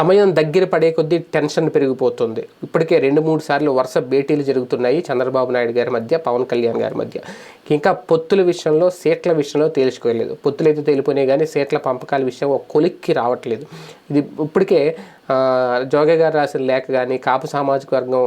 సమయం దగ్గర పడే కొద్దీ టెన్షన్ పెరిగిపోతుంది. ఇప్పటికే రెండు మూడు సార్లు వరుస భేటీలు జరుగుతున్నాయి చంద్రబాబు నాయుడు గారి మధ్య పవన్ కళ్యాణ్ గారి మధ్య. ఇంకా పొత్తుల విషయంలో సీట్ల విషయంలో తేల్చుకోలేదు. పొత్తులు అయితే తేలిపోయినాయి కానీ సీట్ల పంపకాల విషయం ఒక కొలిక్కి రావట్లేదు. ఇది ఇప్పటికే జోగే గారు రాసిన లేఖ కానీ కాపు సామాజిక వర్గం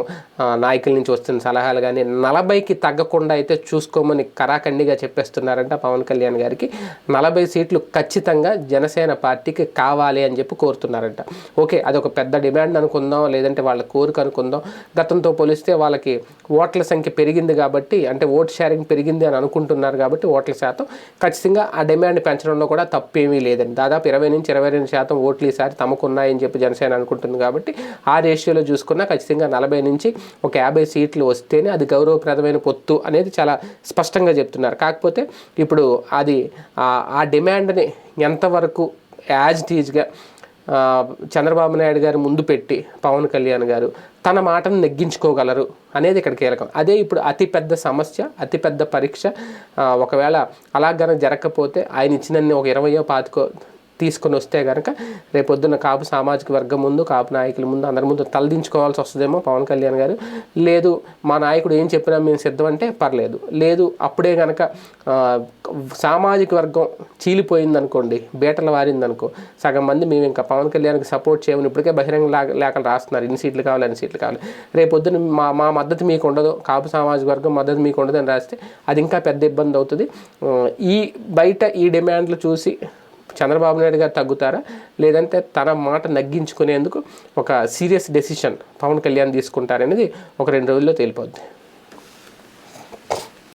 నాయకుల నుంచి వస్తున్న సలహాలు కానీ నలభైకి తగ్గకుండా అయితే చూసుకోమని కరాఖండిగా చెప్పేస్తున్నారంట పవన్ కళ్యాణ్ గారికి. నలభై సీట్లు ఖచ్చితంగా జనసేన పార్టీకి కావాలి అని చెప్పి కోరుతున్నారంట. ఓకే అదొక పెద్ద డిమాండ్ అనుకుందాం లేదంటే వాళ్ళ కోరిక అనుకుందాం. గతంతో పోలిస్తే వాళ్ళకి ఓట్ల సంఖ్య పెరిగింది కాబట్టి అంటే ఓట్ షేరింగ్ పెరిగింది అని అనుకుంటున్నారు కాబట్టి ఓట్ల శాతం ఖచ్చితంగా ఆ డిమాండ్ పెంచడంలో కూడా తప్పేమీ లేదండి. దాదాపు ఇరవై నుంచి ఇరవై రెండు శాతం ఓట్లు ఈసారి తమకున్నాయని చెప్పి జనసేన అనుకుంటుంది కాబట్టి ఆ రేషియోలో చూసుకున్నా ఖచ్చితంగా నలభై నుంచి ఒక యాభై సీట్లు వస్తేనే అది గౌరవప్రదమైన పొత్తు అనేది చాలా స్పష్టంగా చెప్తున్నారు. కాకపోతే ఇప్పుడు అది ఆ- డిమాండ్ని ఎంతవరకు యాజ్ టీజ్గా చంద్రబాబు నాయుడు గారు ముందు పెట్టి పవన్ కళ్యాణ్ గారు తన మాటను నెగ్గించుకోగలరు అనేది ఇక్కడ కీలకం. అదే ఇప్పుడు అతిపెద్ద సమస్య అతిపెద్ద పరీక్ష ఒకవేళ అలాగన జరగకపోతే ఆయన ఇచ్చినన్ని ఒక ఇరవయో పాతికో తీసుకొని వస్తే కనుక రేపొద్దున కాపు సామాజిక వర్గం ముందు కాపు నాయకుల ముందు అందరి ముందు తలదించుకోవాల్సి వస్తుందేమో పవన్ కళ్యాణ్ గారు. లేదు మా నాయకుడు ఏం చెప్పినా మేము సిద్ధం అంటే పర్లేదు. లేదు అప్పుడే కనుక సామాజిక వర్గం చీలిపోయింది అనుకోండి బీటలు వారింది అనుకో సగం మంది మేము ఇంకా పవన్ కళ్యాణ్కి సపోర్ట్ చేయమని ఇప్పటికే బహిరంగ లేఖలు రాస్తున్నారు. ఇన్ని సీట్లు కావాలి అన్ని సీట్లు కావాలి. రేపొద్దున మా మా మద్దతు మీకు ఉండదు. కాపు సామాజిక వర్గం మద్దతు మీకు ఉండదు అని రాస్తే అది ఇంకా పెద్ద ఇబ్బంది అవుతుంది. ఈ బయట ఈ డిమాండ్లు చూసి చంద్రబాబు నాయుడు గారు తగ్గుతారా? లేదంటే తన మాట నగ్గించుకునేందుకు ఒక సీరియస్ డెసిషన్ పవన్ కళ్యాణ్ తీసుకుంటారనేది ఒక రెండు రోజుల్లో తేలిపోద్ది.